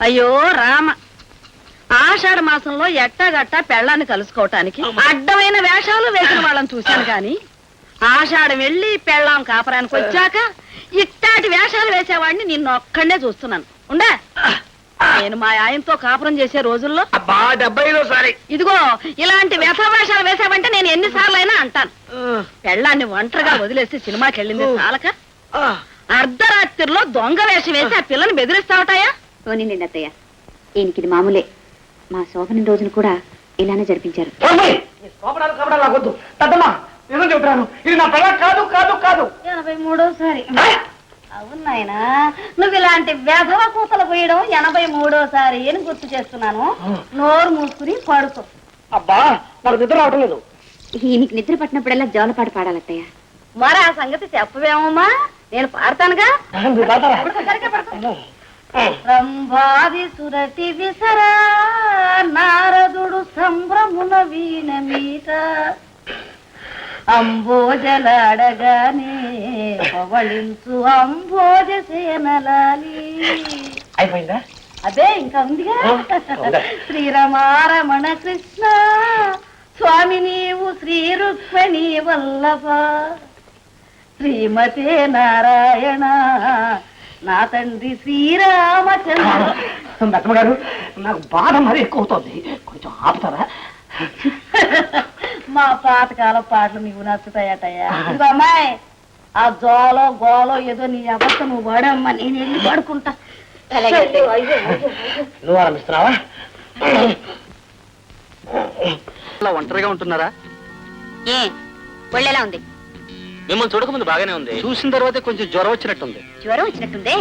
అయ్యో రామ. ఆషాఢ మాసంలో ఎట్టాగట్టా పెళ్ళాన్ని కలుసుకోవటానికి అడ్డమైన వేషాలు వేసిన వాళ్ళని చూశాను గాని ఆషాఢం వెళ్ళి పెళ్ళాం కాపరానికి వచ్చాక ఇట్టాటి వేషాలు వేసేవాడిని నిన్ను ఒక్కడే చూస్తున్నాను. ఉండే? నేను మా ఆయనతో కాపురం చేసే రోజుల్లో అబ్బా డెబ్బైలో సారి. ఇదిగో ఇలాంటి వ్యస వేషాలు వేసావంటే నేను ఎన్నిసార్లు అయినా అంటాను పెళ్ళాన్ని ఒంటరిగా వదిలేసి సినిమాకి వెళ్ళింది చాలక అర్ధరాత్రిలో దొంగ వేషం వేసి ఆ పిల్లని బెదిరిస్తావటాయా పోనీలేండి అత్తయ్య. ఈయనకి ఇది మామూలే. మా శోభనం రోజున కూడా ఇలానే జరిపించారు. కోపడాలు కోపడాలు నాకొద్దు పెద్దమ్మా నిజం చెబుతాను ఇది నా పిల్ల కాదు కాదు కాదు. ఎనభై మూడోసారి. అవును నాయనా నువ్వు ఇలాంటి వ్యధవ కూతలు పోయడం ఎనభై మూడోసారి అని గుర్తు చేస్తున్నాను. నోరు మూసుకుని పడుకో. అబ్బా నాకు నిద్ర రావటం లేదు. ఈయనకి నిద్ర పట్టినప్పుడల్లా జోలపాట పాడాలత్తయ్య మరి ఆ సంగతి చెప్పవేమమ్మా? నేను పాడతానుగా. రంభాది సురటి విసరా నారదుడు సంభ్రమున వీణ మీట. అంబోజలాడగానే పవళించు అంబోజ సేనలాలి. అయిపోయిందా? అదే ఇంకా ఉందిగా? శ్రీరమారమణ కృష్ణ స్వామి నీవు శ్రీ రుక్మిణి వల్లభ. శ్రీమతే నారాయణ నా తండ్రి శ్రీరామచంద్ర. దత్తమ్మ గారు నాకు బాధ మరీ ఎక్కువ అవుతుంది కొంచెం ఆపుతారా? మా పాతకాల పాటలు నచ్చుతాయటయ్యా. ఇదిగో అమ్మాయి ఆ జోలో గోలో ఏదో నీ అవస్థ నువ్వు వాడమ్మా నేను వెళ్ళి పడుకుంటా. నువ్వు ఆరంభిస్తున్నావా ఒంటరిగా ఉంటున్నారా? ఏ ఒళ్ళెలా ఉంది? మిమ్మల్ని చూడకముందు బాగానే ఉంది. చూసిన తర్వాత కొంచెం జ్వరం వచ్చినట్టుంది. జ్వరం వచ్చినట్టుందే?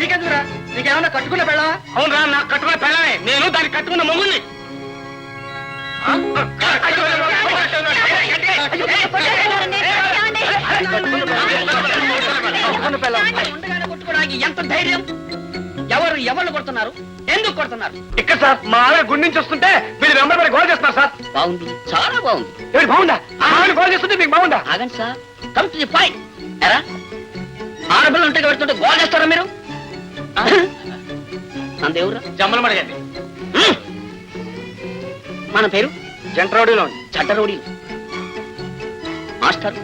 నీకెందుకురా నీకేమన్నా కట్టుకున్న పెళ్ళవా అవును రా నాకు కట్టుకున్న పెళ్ళమే. నేను దానికి కట్టుకున్న ఎంత ధైర్యం? ఎవరు ఎవరు కొడుతున్నారు? ఎందుకు కొడుతున్నారు? ఇక్కడ సార్ మా ఆవిడ గుడి నుంచి వస్తుంటే మీరు వెంబడి గోల్ చేస్తున్నారు సార్. బాగుంది. చాలా బాగుంది. ఏమిటి బాగుందా? ఆ ఆవిడ గోల్ చేస్తుంటే మీకు బాగుందా? ఆగండి sir. Come to the point ఎరా? ఆడపిల్లలు ఉంటే పెడుతుంటే గోల్ చేస్తారా మీరు? అందేవురా జమ్మలు మడగండి మన పేరు? జంట్రౌడిలో చట్టరోడి మాస్టర్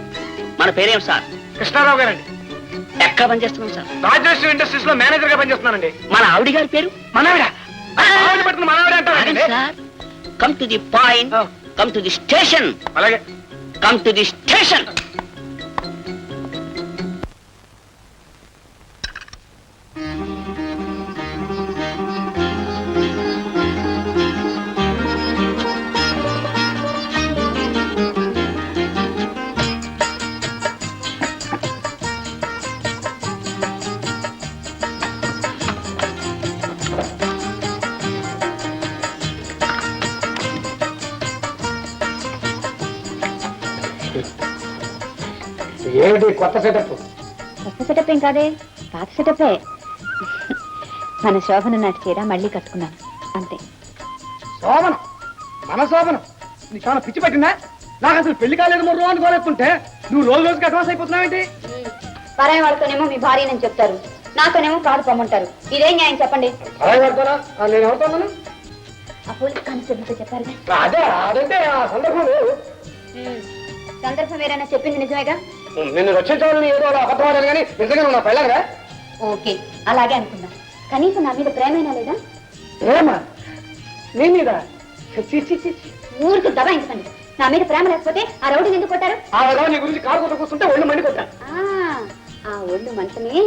మన పేరేం సార్? కృష్ణారావు గారండి. ఎక్కడ పనిచేస్తున్నాం సార్? రాజలక్ష్మి ఇండస్ట్రీస్లో మేనేజర్గా పనిచేస్తున్నానండి. మన ఆవిడ గారి పేరు? మన ఆవిడ ఆవిడ పడుతున్న మన ఆవిడ ఆగండి అంటారండి sir. Come to the point. Come to the station అలాగే. కమ్ టు ది స్టేషన్ ఏమిటి కొత్త సెటప్ కొత్త సెటప్ ఏం కాదే? పాత సెటపే మన శోభన నాటి చీర మళ్ళీ కట్టుకున్నాను అంతే. శోభనం? మన శోభనం? నీకేమైనా పిచ్చి పట్టిందా? నాకు అసలు పెళ్ళి కాలేదు మూడు రోజులు కోరేస్తుంటే నువ్వు రోజు రోజుకి అడ్వాన్స్ అయిపోతున్నావేంటి పరాయి వాళ్ళతోనేమో మీ భార్య అని చెప్తారు. నాతోనేమో కాదు పొమ్మంటారు. ఇదేం న్యాయం చెప్పండి. అలాగే పడతారా నేను అవుతున్నాను ఆ పోలీస్ కానిస్టేబుల్తో చెప్పారు. అదే అదంటే ఆ సందర్భం సందర్భం వేరైనా చెప్పింది నిజమేగా? నిన్ను రక్షించాలని ఏదో అలా అబద్ధం ఆడాను కానీ నిజంగా నువ్వు నా పెళ్ళగా ఓకే అలాగే అనుకుందాం కనీసం నా మీద ప్రేమైనా లేదా? ఏమా నీ మీద? చి, చి, చి, చి. ఊరికి నా మీద ప్రేమ లేకపోతే ఆ రౌడీని ఎందుకు కొట్టారు? ఆ విధంగా నీ గురించి కారు కొట్టు కూర్చుంటే ఒళ్ళు మండి కొట్టా ఆ, ఆ ఒళ్ళు మంటని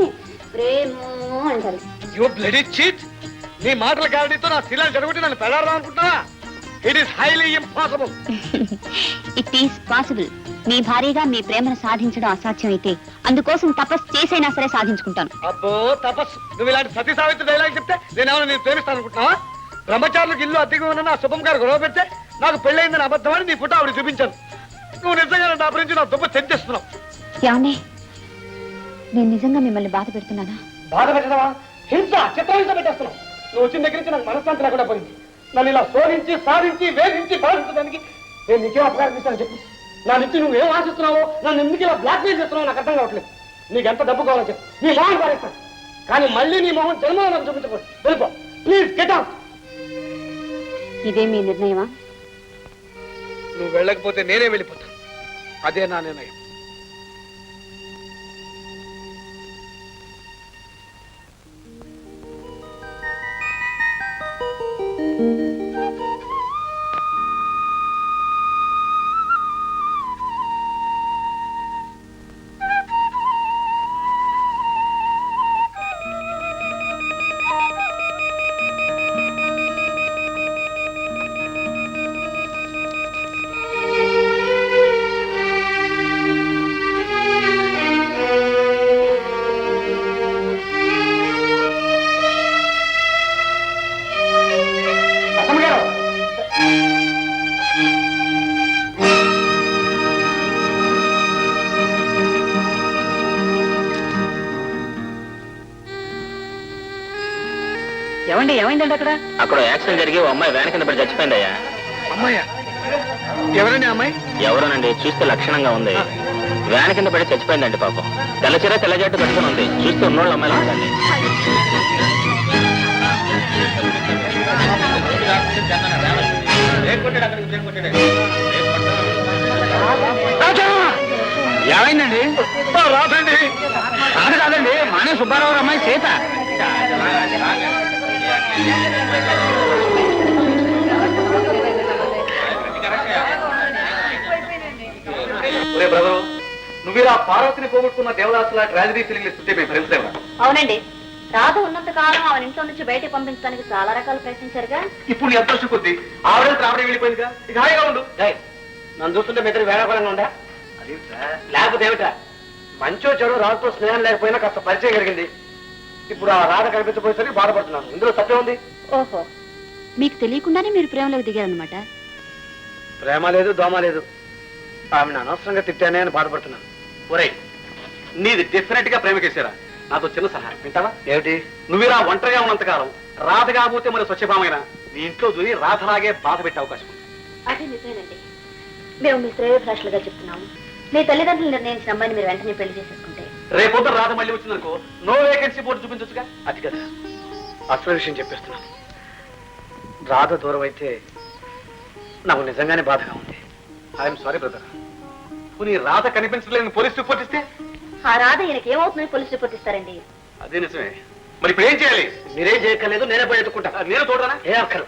ప్రేమ అంటారు. You bloody cheat! నీ మాటల గాడితో నా శిలాలు జరుగుతుంది నన్ను పెళ్ళాడదాం అనుకుంటున్నా it is highly impossible it is possible మీ భార్యగా మీ ప్రేమను సాధించడం అసాధ్యం అయితే అందుకోసం తపస్సు చేసైనా సరే సాధించుకుంటాను. అబ్బో తపస్సు. నువ్వు ఇలాంటి సతీ సావిత్రి డైలాగ్ చెప్తే నేను ప్రేమిస్తాను అనుకుంటున్నావా బ్రహ్మచారులకు ఇల్లు అద్దెగా ఉన్న నా శుభం గారు గొడవ పెడితే నాకు పెళ్ళయిందని అబద్ధమని నీ ఫోటో ఆవిడ చూపించాను. నువ్వు నిజంగా నా గురించి నా దుబ్బ చెందిస్తున్నావు ఏమండి నేను నిజంగా మిమ్మల్ని బాధ పెడుతున్నానా? బాధ పెట్టడమా హింస చిత్రహింస పెట్టేస్తున్నావు. నువ్వు వచ్చిన దగ్గర నుంచి నాకు మనశ్శాంతి లేకుండా పోయింది. నన్ను ఇలా శోధించి సాధించి వేధించి బాధించడానికి నేను నీకేం అపకారం చేశాను చెప్పు. నా నుంచి నువ్వు ఏం ఆశిస్తున్నావో నన్ను ఎందుకు ఇలా బ్లాక్ మెయిల్ చేస్తున్నావు నాకు అర్థం కావట్లేదు. నీకు ఎంత డబ్బు కావాలో చెప్పు. నీ మొహం పారేస్తాను కానీ మళ్ళీ నీ మొహం జన్మలో నాకు చూపించకూడదు వెళ్ళిపో. ప్లీజ్ గెట్ అవుట్ ఇదే మీ నిర్ణయమా? నువ్వు వెళ్ళకపోతే నేనే వెళ్ళిపోతాను అదే నా నిర్ణయం. ఏమైందండి అక్కడ? అక్కడ యాక్సిడెంట్ జరిగి ఓ అమ్మాయి వ్యాన్ కింద పడి చచ్చిపోయిందయ్యా. అమ్మాయ్యా ఎవరండి అమ్మాయి? ఎవరోనండి? చూస్తే లక్షణంగా ఉంది. వ్యాన్ కింద పడి చచ్చిపోయిందండి పాపం. తెల్లచీర తెల్లజట్టు కట్టుకుని ఉంది. చూస్తే ఉన్నోళ్ళు అమ్మాయిలా ఉందండి ఏమైందండి? రాదండి. రాదు కాదండి. మానే సుబ్బారావు అమ్మాయి సీత. బ్రదరు నువ్వు ఇలా పార్వతిని పోగొట్టుకున్న దేవదాసుల ట్రాజడీ ఫీలింగ్ ఇస్తుంటే మేము ఫ్రెండ్స్ ఏమన్నా అవునండి. రాధ ఉన్నంత కాలం ఆమె ఇంట్లో నుంచి బయటకు పంపించడానికి చాలా రకాలు ప్రయత్నించారుగా. ఇప్పుడు నీ అదృష్టం కొద్ది ఆవిడ రావడం వెళ్ళిపోయిందిగా? ఇక హాయిగా ఉండు. నన్ను చూస్తుంటే మీ ఇద్దరు వేళాకోళంగా ఉందా? లేకపోతే ఏమిటా మంచో చెడు రాజుతో స్నేహం లేకపోయినా కాస్త పరిచయం కలిగింది. ఇప్పుడు ఆ రాధ కనిపించబోయేసరికి బాధపడుతున్నాను. ఇందులో తప్పే ఉంది? ఓహో. మీకు తెలియకుండానే మీరు ప్రేమలోకి దిగారనమాట ప్రేమ లేదు దోమ లేదు. ఆమెను అనవసరంగా తిట్టానే అని బాధపడుతున్నాను. ఒరేయ్ నీది డెఫినెట్గా ప్రేమకేసారా నాతో చిన్న సహాయం వింటావా? ఏమిటి? నువ్వు ఇలా ఒంటరిగా ఉన్నంతకాలం రాధ కాకపోతే మరి స్వచ్ఛభామైన నీ ఇంట్లో దూరి రాధలాగే బాధ పెట్టే అవకాశం ఉంది. అది నిజమేనండి. మేము మీ శ్రేయోభిలాషులుగా చెప్తున్నాము. మీ తల్లిదండ్రులు నిర్ణయించిన అమ్మాయిని మీరు వెంటనే పెళ్ళి చేసేసుకుంటే రేపొద్దు రాధ మళ్ళీ వచ్చిందనుకో నో వేకెన్సీ బోర్డు చూపించొచ్చుగా? అది కదా. అసలు విషయం చెప్పేస్తున్నాను. రాధ దూరం అయితే నాకు నిజంగానే బాధగా ఉంది. ఐఎమ్ సారీ బ్రదర్ పోనీ రాధ కనిపించలేని పోలీస్ రిపోర్ట్ ఇస్తే? ఆ రాధ ఈయనకి ఏమవుతుందని పోలీస్ రిపోర్ట్ ఇస్తారండి. అదే నిజమే. మరి ఇప్పుడు ఏం చేయాలి? మీరేం చేయక్కర్లేదు నేనే పోయి ఎత్తుకుంటా. నేను చూడరా ఏ అక్కరు.